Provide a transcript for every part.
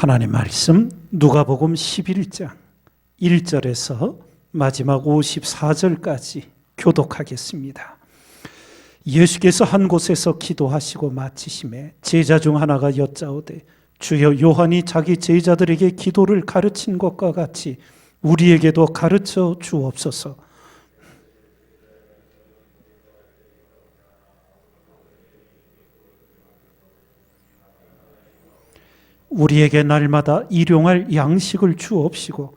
하나님 말씀 누가복음 11장 1절에서 마지막 54절까지 교독하겠습니다. 예수께서 한 곳에서 기도하시고 마치심에 제자 중 하나가 여짜오되 주여 요한이 자기 제자들에게 기도를 가르친 것과 같이 우리에게도 가르쳐 주옵소서. 우리에게 날마다 일용할 양식을 주옵시고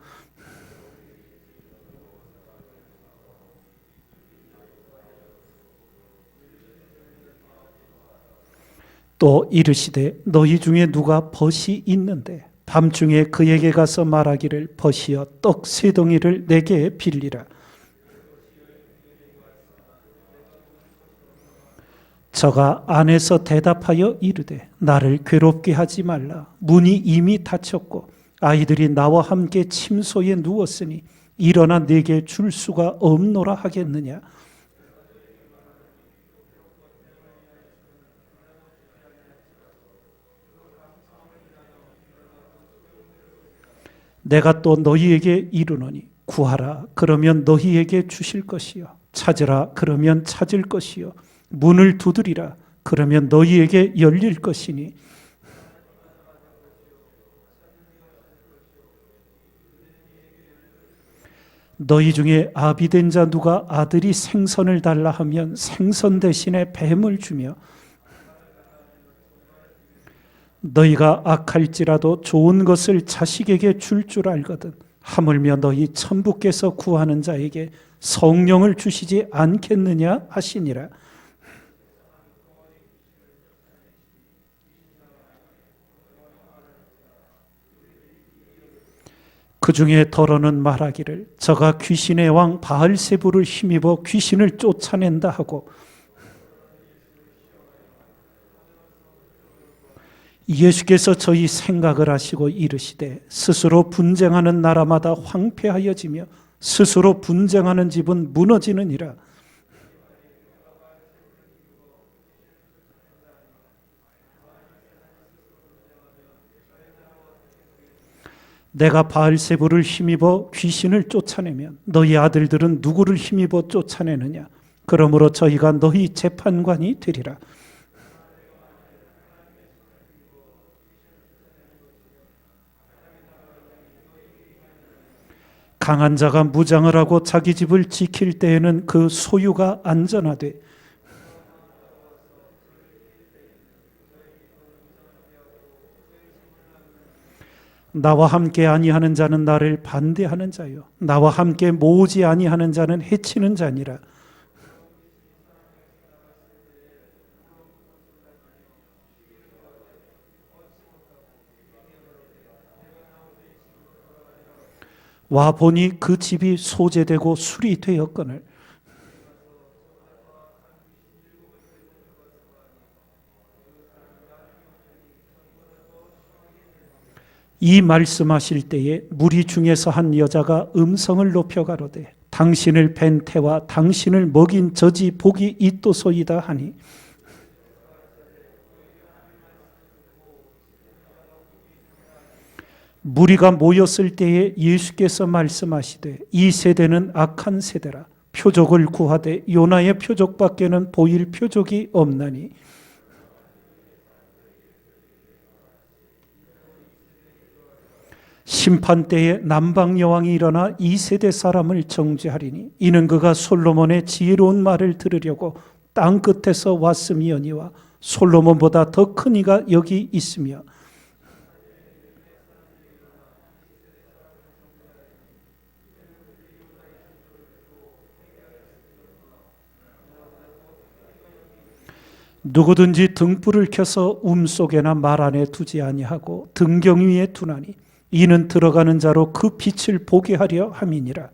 또 이르시되 너희 중에 누가 벗이 있는데 밤중에 그에게 가서 말하기를 벗이여 떡 세 덩이를 내게 빌리라 저가 안에서 대답하여 이르되 나를 괴롭게 하지 말라. 문이 이미 닫혔고 아이들이 나와 함께 침소에 누웠으니 일어나 내게 줄 수가 없노라 하겠느냐? 내가 또 너희에게 이르노니 구하라. 그러면 너희에게 주실 것이요. 찾으라. 그러면 찾을 것이요 문을 두드리라. 그러면 너희에게 열릴 것이니. 너희 중에 아비된 자 누가 아들이 생선을 달라 하면 생선 대신에 뱀을 주며 너희가 악할지라도 좋은 것을 자식에게 줄줄 알거든. 하물며 너희 천부께서 구하는 자에게 성령을 주시지 않겠느냐 하시니라 그 중에 더러는 말하기를 저가 귀신의 왕 바알세부를 힘입어 귀신을 쫓아낸다 하고 예수께서 저희 생각을 하시고 이르시되 스스로 분쟁하는 나라마다 황폐하여지며 스스로 분쟁하는 집은 무너지느니라 내가 바알세부를 힘입어 귀신을 쫓아내면 너희 아들들은 누구를 힘입어 쫓아내느냐? 그러므로 저희가 너희 재판관이 되리라. 강한 자가 무장을 하고 자기 집을 지킬 때에는 그 소유가 안전하되 나와 함께 아니하는 자는 나를 반대하는 자요. 나와 함께 모으지 아니하는 자는 해치는 자니라. 와 보니 그 집이 소재되고 술이 되었거늘 이 말씀하실 때에 무리 중에서 한 여자가 음성을 높여 가로되 당신을 벤 태와 당신을 먹인 저지 복이 있도소이다 하니 무리가 모였을 때에 예수께서 말씀하시되 이 세대는 악한 세대라. 표적을 구하되 요나의 표적밖에는 보일 표적이 없나니 심판 때에 남방 여왕이 일어나 이 세대 사람을 정죄하리니 이는 그가 솔로몬의 지혜로운 말을 들으려고 땅 끝에서 왔음이oni와 솔로몬보다 더 큰 이가 여기 있으며 누구든지 등불을 켜서 움 속에나 말 안에 두지 아니하고 등경 위에 두나니 이는 들어가는 자로 그 빛을 보게 하려 함이니라.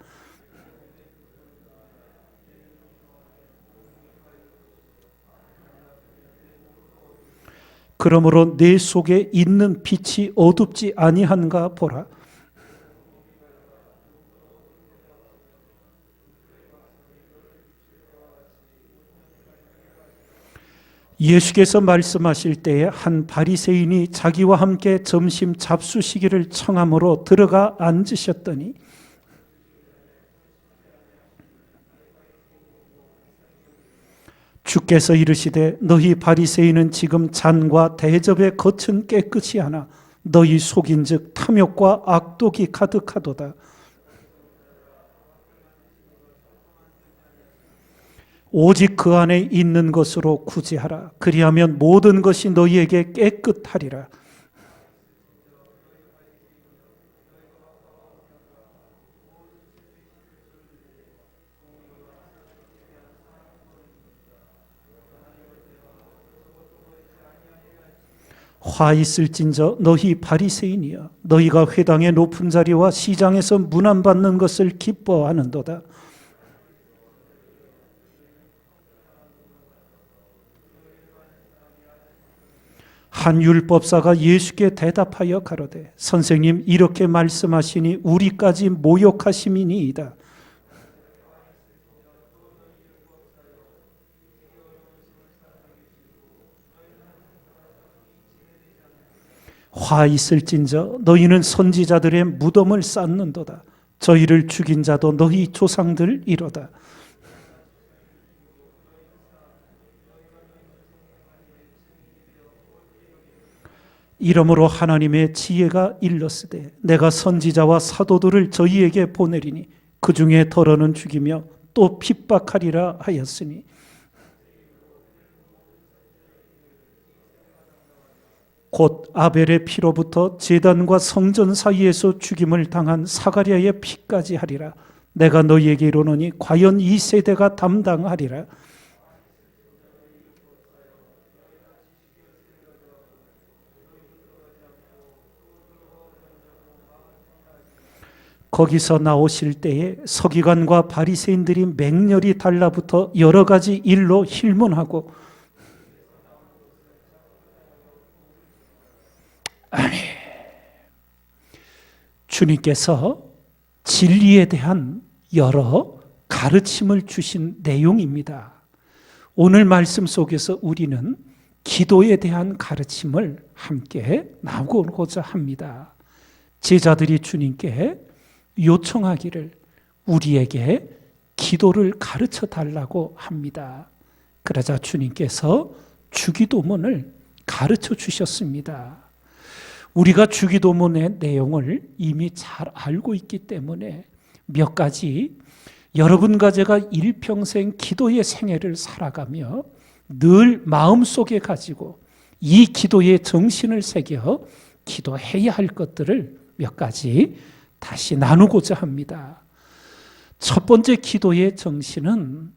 그러므로 내 속에 있는 빛이 어둡지 아니한가 보라. 예수께서 말씀하실 때에 한 바리새인이 자기와 함께 점심 잡수 시기를 청함으로 들어가 앉으셨더니 주께서 이르시되 너희 바리새인은 지금 잔과 대접의 겉은 깨끗이 하나 너희 속인즉 탐욕과 악독이 가득하도다. 오직 그 안에 있는 것으로 구제하라. 그리하면 모든 것이 너희에게 깨끗하리라. 화 있을진저 너희 바리새인이여 너희가 회당의 높은 자리와 시장에서 문안 받는 것을 기뻐하는도다. 한 율법사가 예수께 대답하여 가로되 선생님 이렇게 말씀하시니 우리까지 모욕하심이니이다. 화 있을진저 너희는 선지자들의 무덤을 쌓는도다. 저희를 죽인 자도 너희 조상들이로다. 이러므로 하나님의 지혜가 일렀으되 내가 선지자와 사도들을 저희에게 보내리니 그 중에 덜어는 죽이며 또 핍박하리라 하였으니. 곧 아벨의 피로부터 제단과 성전 사이에서 죽임을 당한 사가랴의 피까지 하리라. 내가 너희에게 이르노니 과연 이 세대가 담당하리라 거기서 나오실 때에 서기관과 바리새인들이 맹렬히 달라붙어 여러 가지 일로 힐문하고 아멘. 주님께서 진리에 대한 여러 가르침을 주신 내용입니다. 오늘 말씀 속에서 우리는 기도에 대한 가르침을 함께 나오고자 합니다. 제자들이 주님께 요청하기를 우리에게 기도를 가르쳐 달라고 합니다. 그러자 주님께서 주기도문을 가르쳐 주셨습니다. 우리가 주기도문의 내용을 이미 잘 알고 있기 때문에 몇 가지 여러분과 제가 일평생 기도의 생애를 살아가며 늘 마음속에 가지고 이 기도의 정신을 새겨 기도해야 할 것들을 몇 가지 다시 나누고자 합니다. 첫 번째 기도의 정신은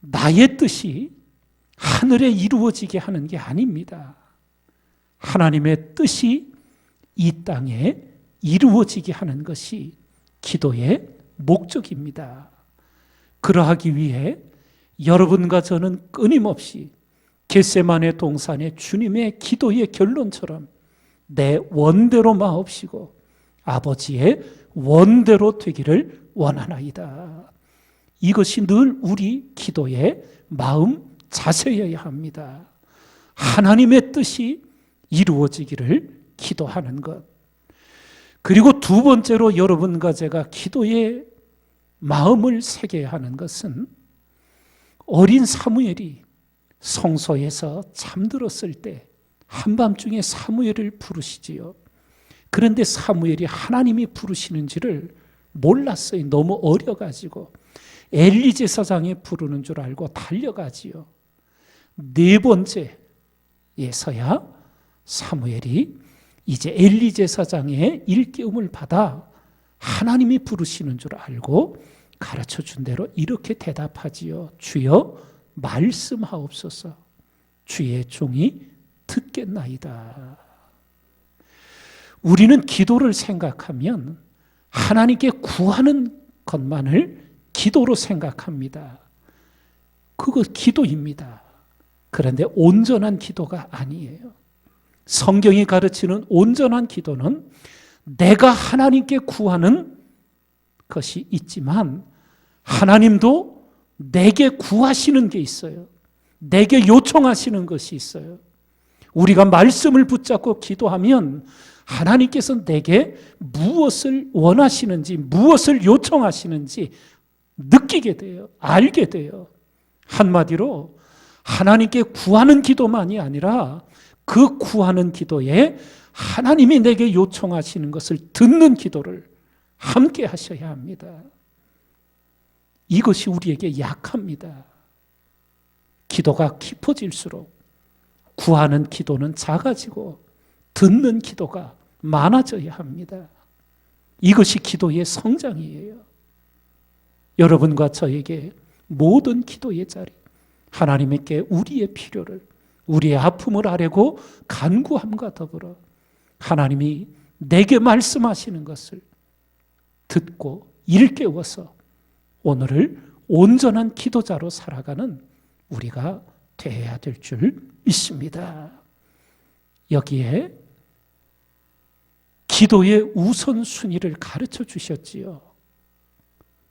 나의 뜻이 하늘에 이루어지게 하는 게 아닙니다. 하나님의 뜻이 이 땅에 이루어지게 하는 것이 기도의 목적입니다. 그러하기 위해 여러분과 저는 끊임없이 겟세만의 동산의 주님의 기도의 결론처럼 내 원대로 마옵시고 아버지의 원대로 되기를 원하나이다. 이것이 늘 우리 기도의 마음 자세여야 합니다. 하나님의 뜻이 이루어지기를 기도하는 것. 그리고 두 번째로 여러분과 제가 기도의 마음을 새겨야 하는 것은 어린 사무엘이 성소에서 잠들었을 때 한밤중에 사무엘을 부르시지요. 그런데 사무엘이 하나님이 부르시는지를 몰랐어요. 너무 어려가지고 엘리 제사장이 부르는 줄 알고 달려가지요. 네 번째에서야 사무엘이 이제 엘리 제사장의 일깨움을 받아 하나님이 부르시는 줄 알고 가르쳐 준 대로 이렇게 대답하지요. 주여 말씀하옵소서. 주의 종이 듣겠나이다. 우리는 기도를 생각하면 하나님께 구하는 것만을 기도로 생각합니다. 그거 기도입니다. 그런데 온전한 기도가 아니에요. 성경이 가르치는 온전한 기도는 내가 하나님께 구하는 것이 있지만 하나님도 내게 구하시는 게 있어요. 내게 요청하시는 것이 있어요. 우리가 말씀을 붙잡고 기도하면 하나님께서 내게 무엇을 원하시는지, 무엇을 요청하시는지 느끼게 돼요. 알게 돼요. 한마디로 하나님께 구하는 기도만이 아니라 그 구하는 기도에 하나님이 내게 요청하시는 것을 듣는 기도를 함께 하셔야 합니다. 이것이 우리에게 약합니다. 기도가 깊어질수록 구하는 기도는 작아지고 듣는 기도가 많아져야 합니다. 이것이 기도의 성장이에요. 여러분과 저에게 모든 기도의 자리, 하나님께 우리의 필요를, 우리의 아픔을 아뢰고 간구함과 더불어 하나님이 내게 말씀하시는 것을 듣고 일깨워서 오늘을 온전한 기도자로 살아가는 우리가 되어야 될 줄 믿습니다. 여기에 기도의 우선순위를 가르쳐 주셨지요.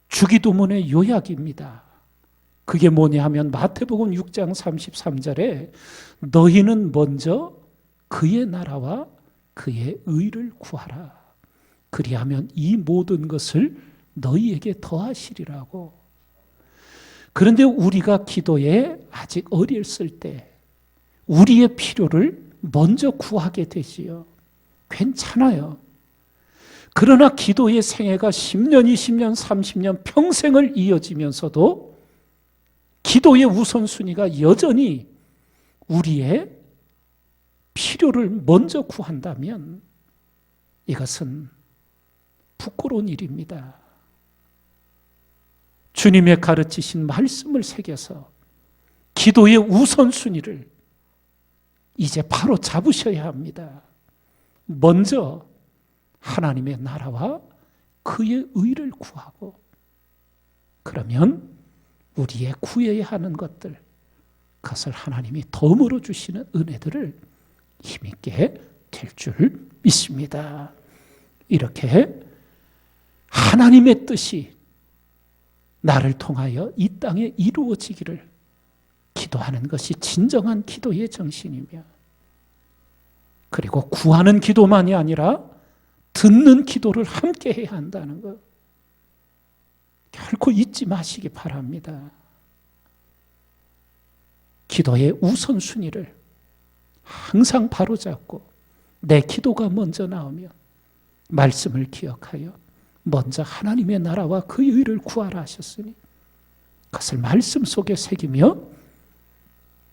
주기도문의 요약입니다. 그게 뭐냐 하면 마태복음 6장 33절에 너희는 먼저 그의 나라와 그의 의를 구하라. 그리하면 이 모든 것을 너희에게 더하시리라고. 그런데 우리가 기도에 아직 어렸을 때 우리의 필요를 먼저 구하게 되지요. 괜찮아요. 그러나 기도의 생애가 10년, 20년, 30년 평생을 이어지면서도 기도의 우선순위가 여전히 우리의 필요를 먼저 구한다면 이것은 부끄러운 일입니다. 주님의 가르치신 말씀을 새겨서 기도의 우선순위를 이제 바로 잡으셔야 합니다. 먼저 하나님의 나라와 그의 의를 구하고 그러면 우리의 구해야 하는 것들 그것을 하나님이 덤으로 주시는 은혜들을 힘있게 될 줄 믿습니다. 이렇게 하나님의 뜻이 나를 통하여 이 땅에 이루어지기를 기도하는 것이 진정한 기도의 정신이며 그리고 구하는 기도만이 아니라 듣는 기도를 함께 해야 한다는 것 결코 잊지 마시기 바랍니다. 기도의 우선순위를 항상 바로잡고 내 기도가 먼저 나오면 말씀을 기억하여 먼저 하나님의 나라와 그의 의를 구하라 하셨으니 그것을 말씀 속에 새기며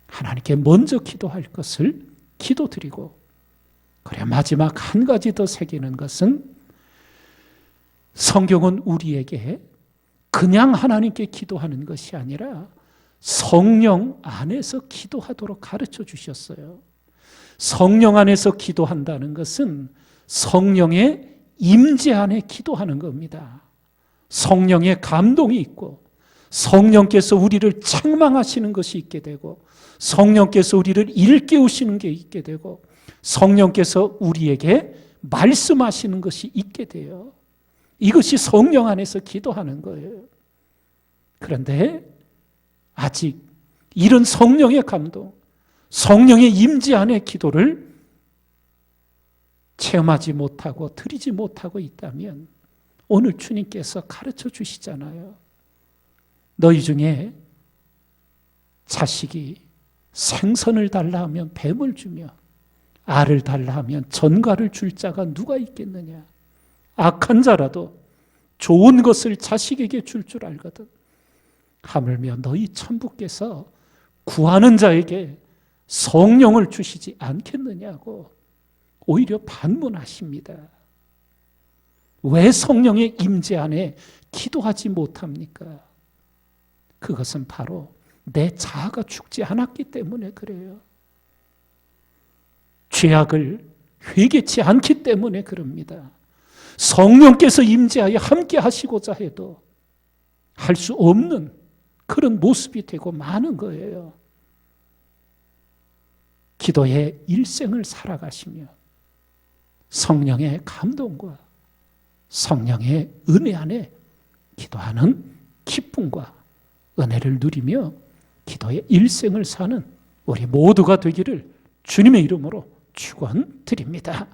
하나님께 먼저 기도할 것을 기도드리고 그래 마지막 한 가지 더 새기는 것은 성경은 우리에게 그냥 하나님께 기도하는 것이 아니라 성령 안에서 기도하도록 가르쳐 주셨어요. 성령 안에서 기도한다는 것은 성령의 임재 안에 기도하는 겁니다. 성령의 감동이 있고 성령께서 우리를 책망하시는 것이 있게 되고 성령께서 우리를 일깨우시는 게 있게 되고 성령께서 우리에게 말씀하시는 것이 있게 돼요. 이것이 성령 안에서 기도하는 거예요. 그런데 아직 이런 성령의 감동, 성령의 임재 안에 기도를 체험하지 못하고 드리지 못하고 있다면 오늘 주님께서 가르쳐 주시잖아요. 너희 중에 자식이 생선을 달라 하면 뱀을 주며 알을 달라 하면 전갈을 줄 자가 누가 있겠느냐? 악한 자라도 좋은 것을 자식에게 줄 줄 알거든. 하물며 너희 천부께서 구하는 자에게 성령을 주시지 않겠느냐고 오히려 반문하십니다. 왜 성령의 임재 안에 기도하지 못합니까? 그것은 바로 내 자아가 죽지 않았기 때문에 그래요. 죄악을 회개치 않기 때문에 그럽니다. 성령께서 임재하여 함께 하시고자 해도 할 수 없는 그런 모습이 되고 많은 거예요. 기도의 일생을 살아가시며 성령의 감동과 성령의 은혜 안에 기도하는 기쁨과 은혜를 누리며 기도의 일생을 사는 우리 모두가 되기를 주님의 이름으로 축원 드립니다.